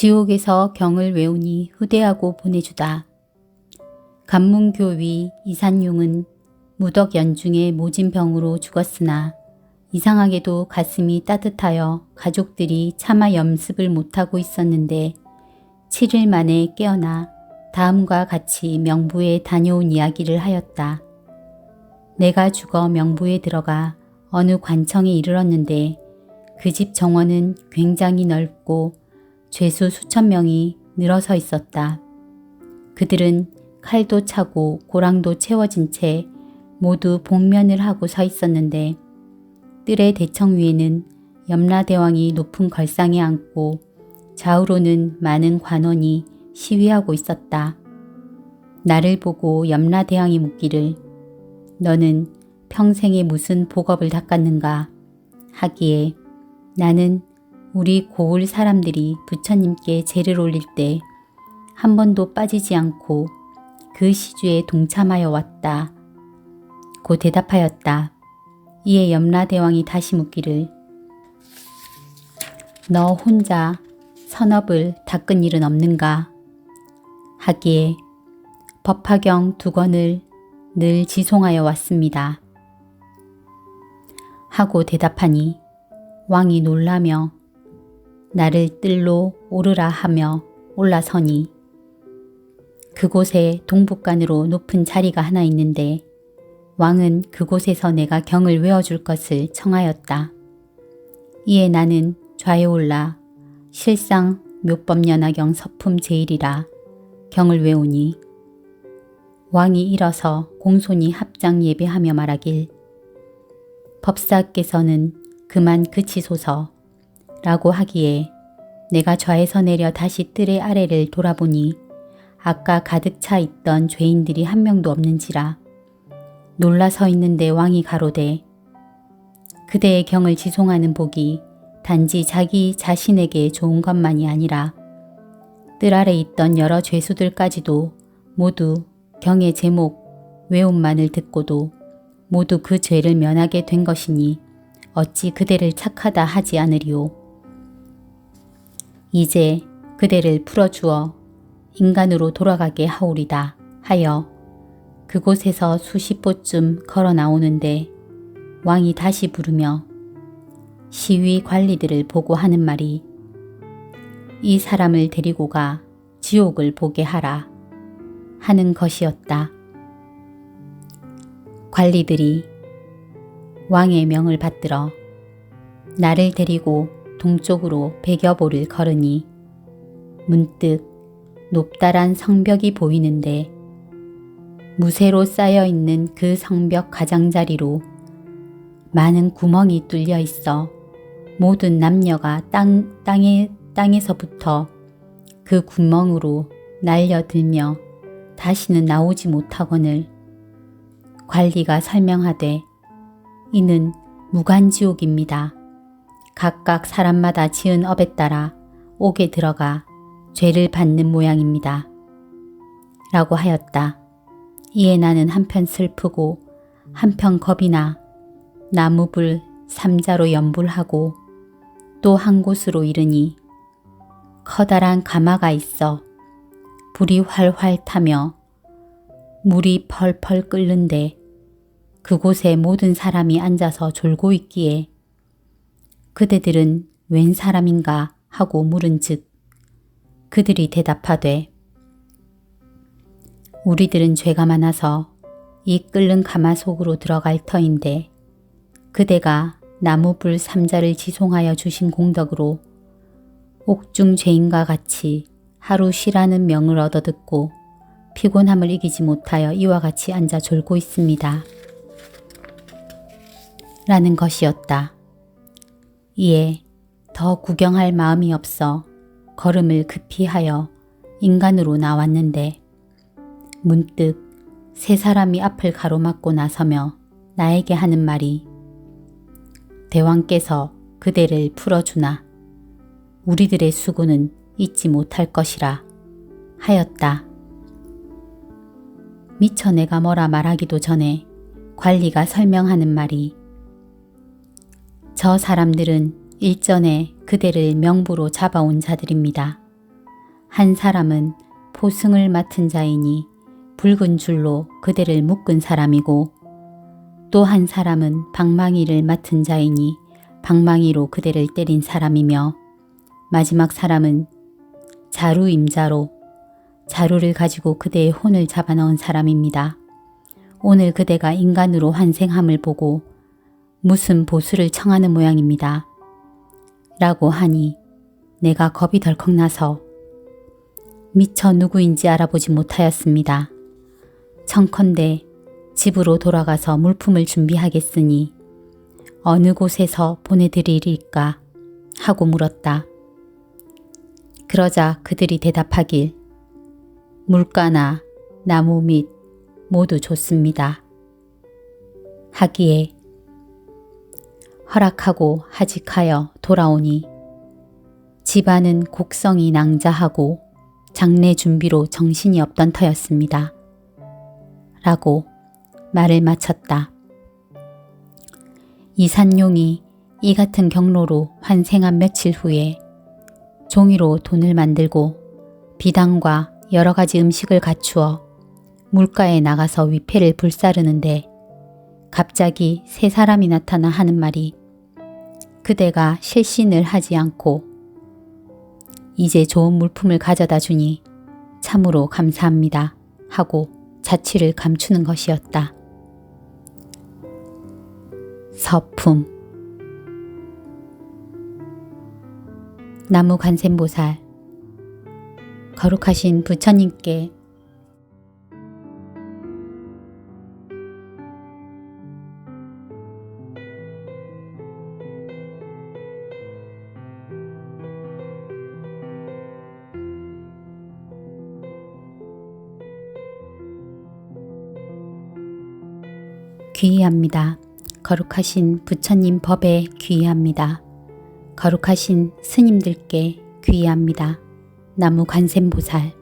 지옥에서 경을 외우니 후대하고 보내주다. 간문교위 이산용은 무덕 연중에 모진병으로 죽었으나 이상하게도 가슴이 따뜻하여 가족들이 차마 염습을 못하고 있었는데 7일 만에 깨어나 다음과 같이 명부에 다녀온 이야기를 하였다. 내가 죽어 명부에 들어가 어느 관청에 이르렀는데 그 집 정원은 굉장히 넓고 죄수 수천 명이 늘어서 있었다. 그들은 칼도 차고 고랑도 채워진 채 모두 복면을 하고 서 있었는데 뜰의 대청 위에는 염라대왕이 높은 걸상에 앉고 좌우로는 많은 관원이 시위하고 있었다. 나를 보고 염라대왕이 묻기를 너는 평생에 무슨 복업을 닦았는가 하기에 나는 우리 고을 사람들이 부처님께 제를 올릴 때 한 번도 빠지지 않고 그 시주에 동참하여 왔다. 고 대답하였다. 이에 염라대왕이 다시 묻기를 너 혼자 선업을 닦은 일은 없는가? 하기에 법화경 두 권을 늘 지송하여 왔습니다. 하고 대답하니 왕이 놀라며 나를 뜰로 오르라 하며 올라서니 그곳에 동북간으로 높은 자리가 하나 있는데 왕은 그곳에서 내가 경을 외워줄 것을 청하였다. 이에 나는 좌에 올라 실상 묘법연화경 서품 제일이라 경을 외우니 왕이 일어서 공손히 합장 예배하며 말하길 법사께서는 그만 그치소서 라고 하기에 내가 좌에서 내려 다시 뜰의 아래를 돌아보니 아까 가득 차 있던 죄인들이 한 명도 없는지라 놀라 서 있는데 왕이 가로되 그대의 경을 지송하는 복이 단지 자기 자신에게 좋은 것만이 아니라 뜰 아래 있던 여러 죄수들까지도 모두 경의 제목 외움만을 듣고도 모두 그 죄를 면하게 된 것이니 어찌 그대를 착하다 하지 않으리오. 이제 그대를 풀어주어 인간으로 돌아가게 하오리다 하여 그곳에서 수십 보쯤 걸어 나오는데 왕이 다시 부르며 시위 관리들을 보고 하는 말이 이 사람을 데리고 가 지옥을 보게 하라 하는 것이었다. 관리들이 왕의 명을 받들어 나를 데리고 동쪽으로 백여보를 걸으니 문득 높다란 성벽이 보이는데 무쇠로 쌓여 있는 그 성벽 가장자리로 많은 구멍이 뚫려 있어 모든 남녀가 땅, 땅에, 땅에서부터 그 구멍으로 날려들며 다시는 나오지 못하거늘 관리가 설명하되 이는 무간지옥입니다. 각각 사람마다 지은 업에 따라 옥에 들어가 죄를 받는 모양입니다. 라고 하였다. 이에 나는 한편 슬프고 한편 겁이 나 나무불 삼자로 연불하고 또 한 곳으로 이르니 커다란 가마가 있어 불이 활활 타며 물이 펄펄 끓는데 그곳에 모든 사람이 앉아서 졸고 있기에 그대들은 웬 사람인가 하고 물은즉 그들이 대답하되 우리들은 죄가 많아서 이 끓는 가마 속으로 들어갈 터인데 그대가 나무불 삼자를 지송하여 주신 공덕으로 옥중 죄인과 같이 하루 쉬라는 명을 얻어 듣고 피곤함을 이기지 못하여 이와 같이 앉아 졸고 있습니다. 라는 것이었다. 이에 더 구경할 마음이 없어 걸음을 급히 하여 인간으로 나왔는데 문득 세 사람이 앞을 가로막고 나서며 나에게 하는 말이 대왕께서 그대를 풀어주나 우리들의 수고는 잊지 못할 것이라 하였다. 미처 내가 뭐라 말하기도 전에 관리가 설명하는 말이 저 사람들은 일전에 그대를 명부로 잡아온 자들입니다. 한 사람은 포승을 맡은 자이니 붉은 줄로 그대를 묶은 사람이고 또 한 사람은 방망이를 맡은 자이니 방망이로 그대를 때린 사람이며 마지막 사람은 자루 임자로 자루를 가지고 그대의 혼을 잡아넣은 사람입니다. 오늘 그대가 인간으로 환생함을 보고 무슨 보수를 청하는 모양입니다. 라고 하니 내가 겁이 덜컥 나서 미처 누구인지 알아보지 못하였습니다. 청컨대 집으로 돌아가서 물품을 준비하겠으니 어느 곳에서 보내드리릴까 하고 물었다. 그러자 그들이 대답하길 물가나 나무 및 모두 좋습니다. 하기에 허락하고 하직하여 돌아오니 집안은 곡성이 낭자하고 장례 준비로 정신이 없던 터였습니다. 라고 말을 마쳤다. 이산용이 이 같은 경로로 환생한 며칠 후에 종이로 돈을 만들고 비당과 여러 가지 음식을 갖추어 물가에 나가서 위패를 불사르는데 갑자기 세 사람이 나타나 하는 말이 그대가 실신을 하지 않고 이제 좋은 물품을 가져다 주니 참으로 감사합니다 하고 자취를 감추는 것이었다. 서품 나무 관세음보살 거룩하신 부처님께 귀의합니다. 거룩하신 부처님 법에 귀의합니다. 거룩하신 스님들께 귀의합니다. 나무 관세음보살